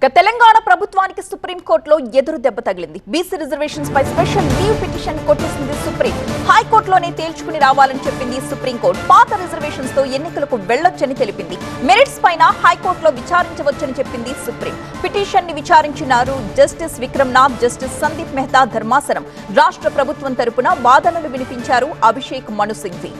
ఇక తెలంగాణ ప్రభుత్వానికి సుప్రీంకోర్టులో ఎదురు దెబ్బ తగిలింది. బీసీ రిజర్వేషన్స్ పై స్పెషల్ లీవ్ పిటిషన్ కొట్టేసింది సుప్రీం. హైకోర్టులోనే తేల్చుకుని రావాలని చెప్పింది సుప్రీంకోర్టు పాత రిజర్వేషన్స్తో ఎన్నికలకు వెళ్ళొచ్చని తెలిపింది. మెరిట్స్ పైన హైకోర్టులో విచారించవచ్చని చెప్పింది సుప్రీం. పిటిషన్ని విచారించినారు జస్టిస్ విక్రమ్నాథ్ జస్టిస్ సందీప్ మెహతా ధర్మాసనం. రాష్ట్ర ప్రభుత్వం తరపున వాదనలు వినిపించారు అభిషేక్ మను సింఘ్వి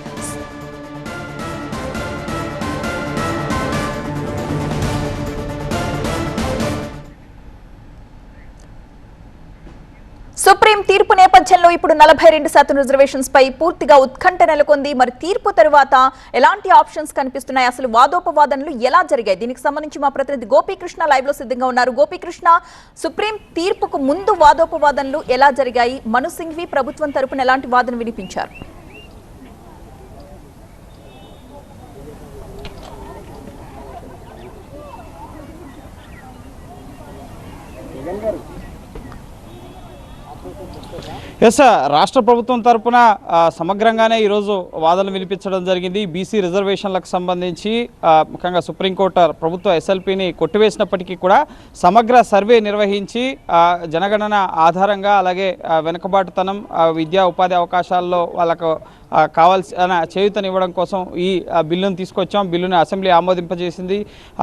సుప్రీం తీర్పు నేపథ్యంలో ఇప్పుడు నలభై రెండు శాతం రిజర్వేషన్స్ పై పూర్తిగా ఉత్కంఠ నెలకొంది. మరి తీర్పు తరువాత ఎలాంటి ఆప్షన్స్ కనిపిస్తున్నాయి? అసలు వాదోపవాదనలు ఎలా జరిగాయి? దీనికి సంబంధించి మా ప్రతినిధి గోపీకృష్ణ లైవ్లో సిద్ధంగా ఉన్నారు. గోపీకృష్ణ సుప్రీం తీర్పుకు ముందు వాదోపవాదనలు ఎలా జరిగాయి? మను సింఘ్వి ప్రభుత్వం తరపున ఎలాంటి వాదన వినిపించారు? ఎస్ రాష్ట్ర ప్రభుత్వం తరపున సమగ్రంగానే ఈరోజు వాదనలు వినిపించడం జరిగింది. బీసీ రిజర్వేషన్లకు సంబంధించి ముఖ్యంగా సుప్రీంకోర్టు ప్రభుత్వ ఎస్ఎల్పిని కొట్టివేసినప్పటికీ కూడా సమగ్ర సర్వే నిర్వహించి జనగణన ఆధారంగా అలాగే వెనుకబాటుతనం విద్యా ఉపాధి అవకాశాల్లో వాళ్ళకు కావాల్సిన చేయూతనివ్వడం కోసం ఈ బిల్లును తీసుకొచ్చాం. బిల్లును అసెంబ్లీ ఆమోదింపజేసింది.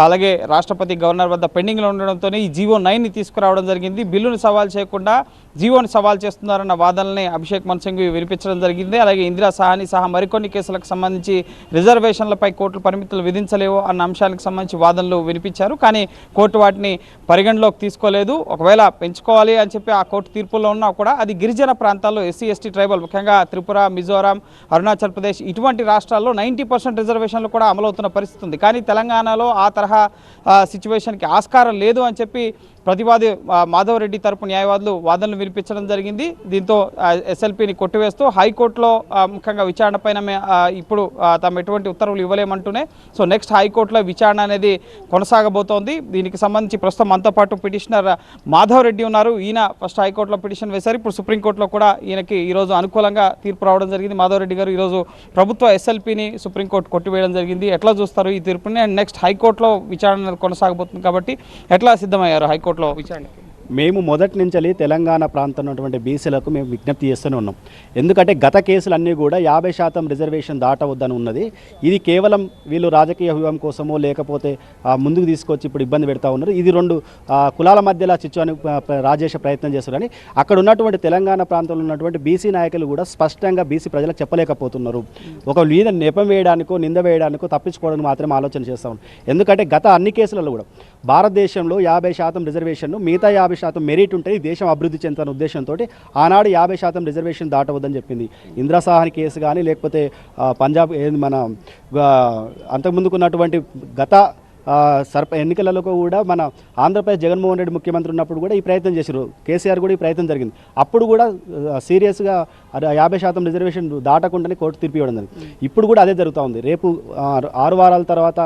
అలాగే రాష్ట్రపతి గవర్నర్ వద్ద పెండింగ్లో ఉండడంతో ఈ జీవో నైన్ని తీసుకురావడం జరిగింది. బిల్లును సవాల్ చేయకుండా జీవోని సవాల్ చేస్తున్నారన్న వాదనల్ని అభిషేక్ మన్సింగ్ వినిపించడం జరిగింది. అలాగే ఇందిరా సహాని సహా మరికొన్ని కేసులకు సంబంధించి రిజర్వేషన్లపై కోర్టులు పరిమితులు విధించలేవు అన్న అంశానికి సంబంధించి వాదనలు వినిపించారు. కానీ కోర్టు వాటిని పరిగణలోకి తీసుకోలేదు. ఒకవేళ పెంచుకోవాలి అని చెప్పి ఆ కోర్టు తీర్పులో ఉన్నా కూడా అది గిరిజన ప్రాంతాల్లో ఎస్సీ ఎస్టీ ట్రైబల్ ముఖ్యంగా త్రిపుర మిజోరాం అరుణాచల్ ప్రదేశ్ ఇటువంటి రాష్ట్రాల్లో నైంటీ పర్సెంట్ రిజర్వేషన్లు కూడా అమలవుతున్న పరిస్థితి ఉంది. కానీ తెలంగాణలో ఆ తరహా సిచ్యువేషన్కి ఆస్కారం లేదు అని చెప్పి ప్రతివాది మాధవరెడ్డి రెడ్డి తరపు న్యాయవాదులు వాదనలు వినిపించడం జరిగింది. దీంతో ఎస్ఎల్పిని కొట్టివేస్తూ హైకోర్టులో ముఖ్యంగా విచారణ పైన ఇప్పుడు తమ తాము ఎటువంటి ఉత్తర్వులు ఇవ్వలేమంటూనే సో నెక్స్ట్ హైకోర్టులో విచారణ అనేది కొనసాగబోతోంది. దీనికి సంబంధించి ప్రస్తుతం మనతో పాటు పిటిషనర్ మాధవరెడ్డి ఉన్నారు. ఈయన ఫస్ట్ హైకోర్టులో పిటిషన్ వేశారు. ఇప్పుడు సుప్రీంకోర్టులో కూడా ఈయనకి ఈరోజు అనుకూలంగా తీర్పు రావడం జరిగింది. మాధవరెడ్డి రెడ్డి గారు ఈరోజు ప్రభుత్వ ఎస్ఎల్పిని సుప్రీంకోర్టు కొట్టివేయడం జరిగింది. ఎట్లా చూస్తారు ఈ తీర్పుని? అండ్ నెక్స్ట్ హైకోర్టులో విచారణ కొనసాగబోతుంది కాబట్టి ఎట్లా సిద్ధమయ్యారు హైకోర్టులో విచారణకి? మేము మొదటి నుంచి తెలంగాణ ప్రాంతం ఉన్నటువంటి బీసీలకు మేము విజ్ఞప్తి చేస్తూనే ఉన్నాం. ఎందుకంటే గత కేసులన్నీ కూడా యాభై శాతం రిజర్వేషన్ దాటవద్దని ఉన్నది. ఇది కేవలం వీళ్ళు రాజకీయ వ్యూహం కోసమో లేకపోతే ముందుకు తీసుకొచ్చి ఇప్పుడు ఇబ్బంది పెడతా ఉన్నారు. ఇది రెండు కులాల మధ్యలో చిచ్చుని రాజేసే ప్రయత్నం చేస్తున్నారని అక్కడ ఉన్నటువంటి తెలంగాణ ప్రాంతంలో ఉన్నటువంటి బీసీ నాయకులు కూడా స్పష్టంగా బీసీ ప్రజలకు చెప్పలేకపోతున్నారు. ఒక మీద నెపం వేయడానికో నింద వేయడానికో తప్పించుకోవడానికి మాత్రమే ఆలోచన చేస్తా ఉన్నారు. ఎందుకంటే గత అన్ని కేసులలో కూడా భారతదేశంలో యాభై శాతం రిజర్వేషన్ను మిగతా యాభై శాతం మెరిట్ ఉంటే దేశం అభివృద్ధి చెందుతున్న ఉద్దేశంతో ఆనాడు యాభై శాతం రిజర్వేషన్ దాటవద్దని చెప్పింది. ఇందిరా సహాని కేసు కానీ లేకపోతే పంజాబ్ ఏది మన అంతకుముందుకున్నటువంటి గత సర్ప ఎన్నికలలో కూడా మన ఆంధ్రప్రదేశ్ జగన్మోహన్ రెడ్డి ముఖ్యమంత్రి ఉన్నప్పుడు కూడా ఈ ప్రయత్నం చేశారు. కేసీఆర్ కూడా ఈ ప్రయత్నం జరిగింది. అప్పుడు కూడా సీరియస్గా యాభై శాతం రిజర్వేషన్ దాటకుండానే కోర్టు తీర్పు ఇవ్వడం జరిగింది. ఇప్పుడు కూడా అదే జరుగుతూ ఉంది. రేపు ఆరు వారాల తర్వాత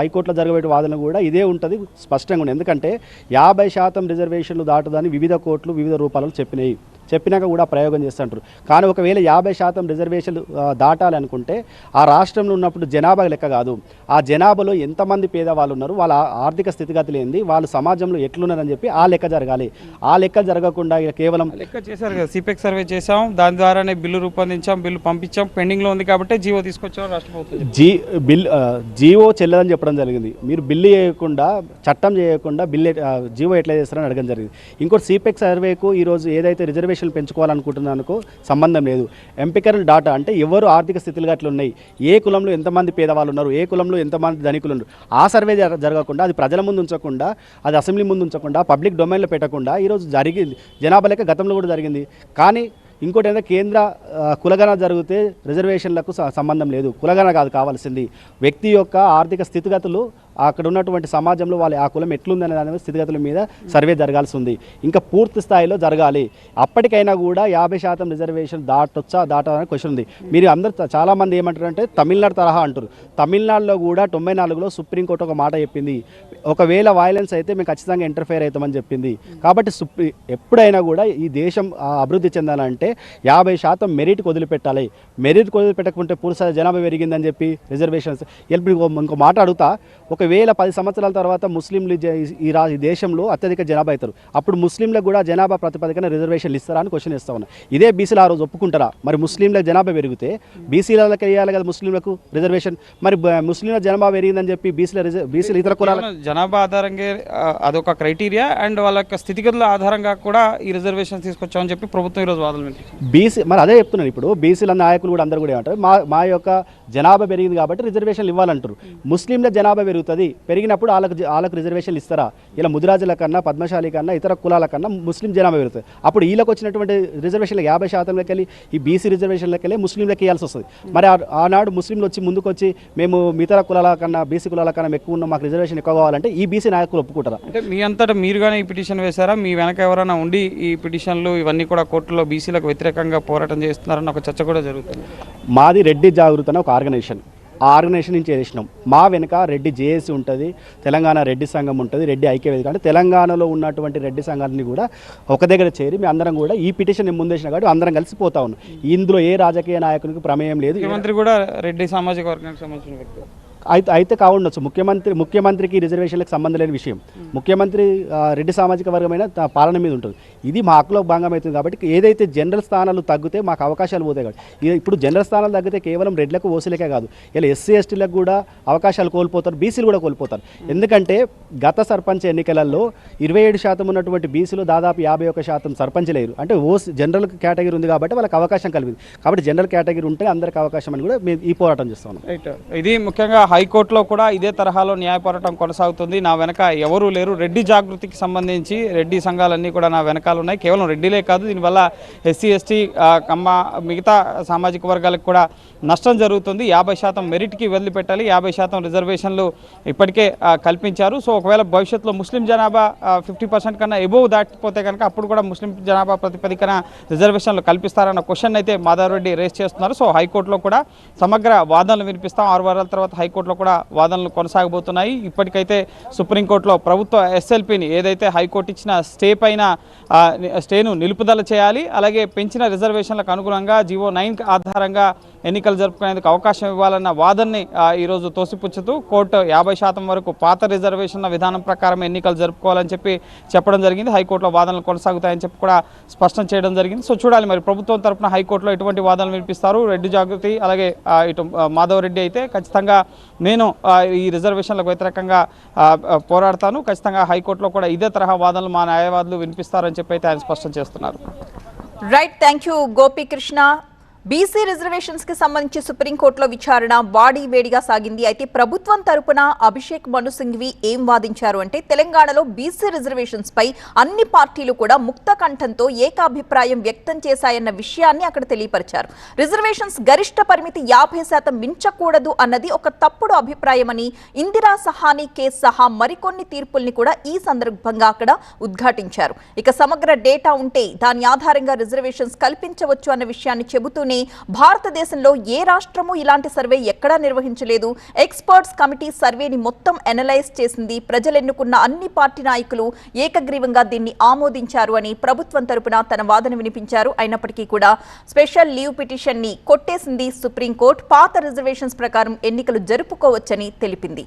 హైకోర్టులో జరగబెట్టే వాదన కూడా ఇదే ఉంటుంది స్పష్టంగా ఉంది. ఎందుకంటే యాభై శాతం రిజర్వేషన్లు దాటుదని వివిధ కోర్టులు వివిధ రూపాలలో చెప్పినాయి. చెప్పినాక కూడా ప్రయోగం చేస్తుంటారు. కానీ ఒకవేళ యాభై శాతం రిజర్వేషన్లు ఆ, దాటాలి అనుకుంటే ఆ రాష్ట్రంలో ఉన్నప్పుడు జనాభా లెక్క కాదు. ఆ జనాభాలో ఎంతమంది పేదవాళ్ళు ఉన్నారు వాళ్ళ ఆర్థిక స్థితిగతులు ఏంది వాళ్ళు సమాజంలో ఎట్లున్నారని చెప్పి ఆ లెక్క జరగాలి. ఆ లెక్క జరగకుండా ఇక కేవలం లెక్క చేశారు కదా సిపెక్ సర్వే చేసాం దాని ద్వారానే బిల్లు రూపొందించాం బిల్లు పంపించాం పెండింగ్లో ఉంది కాబట్టి జీవో తీసుకొచ్చాం రాష్ట్ర ప్రభుత్వం జీ బిల్ జీవో చెల్లదని చెప్పడం జరిగింది. మీరు బిల్లు చేయకుండా చట్టం చేయకుండా బిల్లు జీవో ఎట్లా చేస్తారని అడగడం జరిగింది. ఇంకోటి సిపెక్ సర్వేకు ఈరోజు ఏదైతే రిజర్వేషన్ పెంచుకోవాలనుకుంటున్నానుకో సంబంధం లేదు. ఎంపికల్ డాటా అంటే ఎవరు ఆర్థిక స్థితులు అట్లా ఉన్నాయి? ఏ కులంలో ఎంతమంది పేదవాళ్ళు ఉన్నారు? ఏ కులంలో ఎంతమంది ధనికులు ఉన్నారు? ఆ సర్వే జరగకుండా అది ప్రజల ముందు ఉంచకుండా అది అసెంబ్లీ ముందు ఉంచకుండా పబ్లిక్ డొమైన్లో పెట్టకుండా ఈరోజు జరిగింది. జనాభా లెక్క గతంలో కూడా జరిగింది. కానీ ఇంకోటి ఏంటంటే కేంద్ర కులగణ జరిగితే రిజర్వేషన్లకు సంబంధం లేదు. కులగణ కాదు కావాల్సింది. వ్యక్తి యొక్క ఆర్థిక స్థితిగతులు అక్కడ ఉన్నటువంటి సమాజంలో వాళ్ళ ఆ కులం ఎట్లుందనే దాని స్థితిగతుల మీద సర్వే జరగాల్సి ఉంది. ఇంకా పూర్తి స్థాయిలో జరగాలి. అప్పటికైనా కూడా యాభై శాతం రిజర్వేషన్ దాటొచ్చా దాటాలని క్వశ్చన్ ఉంది. మీరు అందరు చాలామంది ఏమంటారంటే ఏమంటారు అంటే తమిళనాడు తరహా అంటారు తమిళనాడులో కూడా తొంభై నాలుగులో సుప్రీంకోర్టు ఒక మాట చెప్పింది. ఒకవేళ వైలెన్స్ అయితే మేము ఖచ్చితంగా ఇంటర్ఫేర్ అవుతామని చెప్పింది. కాబట్టి సుప్రీ ఎప్పుడైనా కూడా ఈ దేశం అభివృద్ధి చెందాలంటే యాభై శాతం మెరిట్కి వదిలిపెట్టాలి. మెరిట్కి వదిలిపెట్టకుంటే పూర్తి జనాభా పెరిగిందని చెప్పి రిజర్వేషన్స్ ఇప్పుడు ఇంకో మాట అడుగుతా. ఒకవేళ పది సంవత్సరాల తర్వాత ముస్లింలు ఈ రా ఈ దేశంలో అత్యధిక జనాభా అవుతారు. అప్పుడు ముస్లింలకు కూడా జనాభా ప్రతిపదికన రిజర్వేషన్లు ఇస్తారా అని క్వశ్చన్ ఇస్తా ఉన్నా. ఇదే బీసీలు ఆ రోజు ఒప్పుకుంటారా? మరి ముస్లింలకు జనాభా పెరిగితే బీసీలకు వేయాలి కదా ముస్లింలకు రిజర్వేషన్ మరి ముస్లింల జనాభా పెరిగిందని చెప్పి బీసీల బీసీల ఇతర కులాల జనాభా ఆధారంగా అదొక క్రైటీరియా అండ్ వాళ్ళ యొక్క స్థితిగతుల ఆధారంగా కూడా ఈ రిజర్వేషన్ తీసుకొచ్చామని చెప్పి ప్రభుత్వం ఈరోజు వాదనలు వినిపించింది బీసీ మరి అదే చెప్తున్నాను ఇప్పుడు. బీసీల నాయకులు కూడా అందరూ కూడా ఏమంటారు మా మా యొక్క జనాభా పెరిగింది కాబట్టి రిజర్వేషన్లు ఇవ్వాలంటారు. ముస్లింల జనాభా పెరుగుతుంది. పెరిగినప్పుడు వాళ్ళకు వాళ్ళకు రిజర్వేషన్లు ఇస్తారా? ఇలా ముదిరాజుల కన్నా పద్మశాలి కన్నా ఇతర కులాల కన్నా ముస్లిం జనాభా పెరుగుతుంది. అప్పుడు వీళ్ళకి వచ్చినటువంటి రిజర్వేషన్లు యాభై శాతంలోకి వెళ్ళి ఈ బీసీ రిజర్వేషన్లకి వెళ్ళి ముస్లింలకు ఇవ్వాల్సి వస్తుంది. మరి ఆనాడు ముస్లింలు వచ్చి ముందుకు వచ్చి మేము ఇతర కులాల కన్నా బీసీ కులాల కన్నా ఎక్కువ ఉన్నాం మాకు రిజర్వేషన్ ఎక్కువ కావాలంటే ఈ బీసీ నాయకులు ఒప్పుకుంటారా. అంటే మీ అంతటా మీరుగానే ఈ పిటిషన్ వేశారా? మీ వెనక ఎవరైనా ఉండి ఈ పిటిషన్లు ఇవన్నీ కూడా కోర్టులో బీసీలకు వ్యతిరేకంగా పోరాటం చేస్తున్నారన్న ఒక చర్చ కూడా జరుగుతుంది. మాది రెడ్డి జాగృతి అనే ఒక ఆర్గనైజేషన్. ఆ ఆర్గనైజేషన్ నుంచి చేసినాం. మా వెనుక రెడ్డి జేఏసీ ఉంటుంది తెలంగాణ రెడ్డి సంఘం ఉంటుంది రెడ్డి ఐక్యవేదిక అంటే తెలంగాణలో ఉన్నటువంటి రెడ్డి సంఘాలని కూడా ఒక దగ్గర చేరి మీ అందరం కూడా ఈ పిటిషన్ ముందేసిన కాబట్టి అందరం కలిసి పోతా ఉన్నాం. ఇందులో ఏ రాజకీయ నాయకునికి ప్రమేయం లేదు. మంత్రి కూడా రెడ్డి సామాజిక వర్గానికి సంబంధించిన వ్యక్తి. అయితే అయితే కావుండొచ్చు. ముఖ్యమంత్రి ముఖ్యమంత్రికి రిజర్వేషన్లకు సంబంధం లేని విషయం. ముఖ్యమంత్రి రెడ్డి సామాజిక వర్గమైన పాలన మీద ఉంటుంది. ఇది మా హక్కులో భాగం అవుతుంది కాబట్టి ఏదైతే జనరల్ స్థానాలు తగ్గితే మాకు అవకాశాలు పోతాయి కాబట్టి. ఇప్పుడు జనరల్ స్థానాలు తగ్గితే కేవలం రెడ్లకు ఓసీలకే కాదు. ఇలా ఎస్సీ ఎస్టీలకు కూడా అవకాశాలు కోల్పోతారు బీసీలు కూడా కోల్పోతారు. ఎందుకంటే గత సర్పంచ్ ఎన్నికలలో ఇరవై ఏడు శాతం ఉన్నటువంటి బీసీలు దాదాపు యాభై ఒక శాతం సర్పంచ్ లేరు అంటే ఓసీ జనరల్ కేటగిరీ ఉంది కాబట్టి వాళ్ళకి అవకాశం కలిగింది. కాబట్టి జనరల్ కేటగిరీ ఉంటే అందరికి అవకాశం అని కూడా మేము ఈ పోరాటం చేస్తాం ఇది ముఖ్యంగా హైకోర్టులో కూడా ఇదే తరహాలో న్యాయ పోరాటం కొనసాగుతుంది. నా వెనక ఎవరూ లేరు. రెడ్డి జాగృతికి సంబంధించి రెడ్డి సంఘాలన్నీ కూడా నా వెనకాల ఉన్నాయి. కేవలం రెడ్డిలే కాదు దీనివల్ల ఎస్సీ ఎస్టీ కమ్మ మిగతా సామాజిక వర్గాలకు కూడా నష్టం జరుగుతుంది. యాభై శాతం మెరిట్కి వదిలిపెట్టాలి. యాభై శాతం రిజర్వేషన్లు ఇప్పటికే కల్పించారు. సో ఒకవేళ భవిష్యత్తులో ముస్లిం జనాభా ఫిఫ్టీ పర్సెంట్ కన్నా ఎబోవ్ దాటిపోతే కనుక అప్పుడు కూడా ముస్లిం జనాభా ప్రతిపదికన రిజర్వేషన్లు కల్పిస్తారన్న క్వశ్చన్ అయితే మాధవరెడ్డి రేస్ చేస్తున్నారు. సో హైకోర్టులో కూడా సమగ్ర వాదనలు వినిపిస్తాం. ఆరు వారాల తర్వాత హైకోర్టు హైకోర్టులో కూడా వాదనలు కొనసాగబోతున్నాయి. ఇప్పటికైతే సుప్రీంకోర్టులో ప్రభుత్వ ఎస్ఎల్పిని ఏదైతే హైకోర్టు ఇచ్చిన స్టే పైన స్టేను నిలుపుదల చేయాలి. అలాగే పెంచిన రిజర్వేషన్లకు అనుగుణంగా జీవో నైన్ ఆధారంగా ఎన్నికలు జరుపుకునేందుకు అవకాశం ఇవ్వాలన్న వాదనని ఈరోజు తోసిపుచ్చుతూ కోర్టు యాభై శాతం వరకు పాత రిజర్వేషన్ల విధానం ప్రకారం ఎన్నికలు జరుపుకోవాలని చెప్పి చెప్పడం జరిగింది. హైకోర్టులో వాదనలు కొనసాగుతాయని చెప్పి కూడా స్పష్టం చేయడం జరిగింది. సో చూడాలి మరి ప్రభుత్వం తరపున హైకోర్టులో ఎటువంటి వాదనలు వినిపిస్తారు. రెడ్డి జాగృతి అలాగే ఇటు మాధవరెడ్డి రెడ్డి అయితే ఖచ్చితంగా నేను ఈ రిజర్వేషన్లకు వ్యతిరేకంగా పోరాడతాను. ఖచ్చితంగా హైకోర్టులో కూడా ఇదే తరహా వాదనలు మా న్యాయవాదులు వినిపిస్తారని చెప్పి అయితే ఆయన స్పష్టం చేస్తున్నారు. Right thank you Gopikrishna. BC రిజర్వేషన్స్కి సంబంధించి సుప్రీంకోర్టులో విచారణ వాడి వేడిగా సాగింది. అయితే ప్రభుత్వం తరపున అభిషేక్ మను సింఘ్వి ఏం వాదించారు అంటే తెలంగాణలో బీసీ రిజర్వేషన్స్ పై అన్ని పార్టీలు కూడా ముక్త కంఠంతో ఏకాభిప్రాయం వ్యక్తం చేశాయన్న విషయాన్ని అక్కడ తెలియపరిచారు. రిజర్వేషన్స్ గరిష్ట పరిమితి యాభై శాతం మించకూడదు అన్నది ఒక తప్పుడు అభిప్రాయమని ఇందిరా సహానీ కేసు సహా మరికొన్ని తీర్పుల్ని కూడా ఈ సందర్భంగా అక్కడ ఉద్ఘాటించారు. ఇక సమగ్ర డేటా ఉంటే దాని ఆధారంగా రిజర్వేషన్స్ కల్పించవచ్చు అన్న విషయాన్ని చెబుతూనే భారతదేశంలో ఏ రాష్ట్రము ఇలాంటి సర్వే ఎక్కడా నిర్వహించలేదు. ఎక్స్పర్ట్స్ కమిటీ సర్వేని మొత్తం అనలైజ్ చేసింది. ప్రజలెన్నుకున్న అన్ని పార్టీ నాయకులు ఏకగ్రీవంగా దీన్ని ఆమోదించారు అని ప్రభుత్వం తరపున తన వాదన వినిపించారు. అయినప్పటికీ కూడా స్పెషల్ లీవ్ పిటిషన్ని కొట్టేసింది సుప్రీంకోర్టు. పాత రిజర్వేషన్స్ ప్రకారం ఎన్నికలు జరుపుకోవచ్చని తెలిపింది.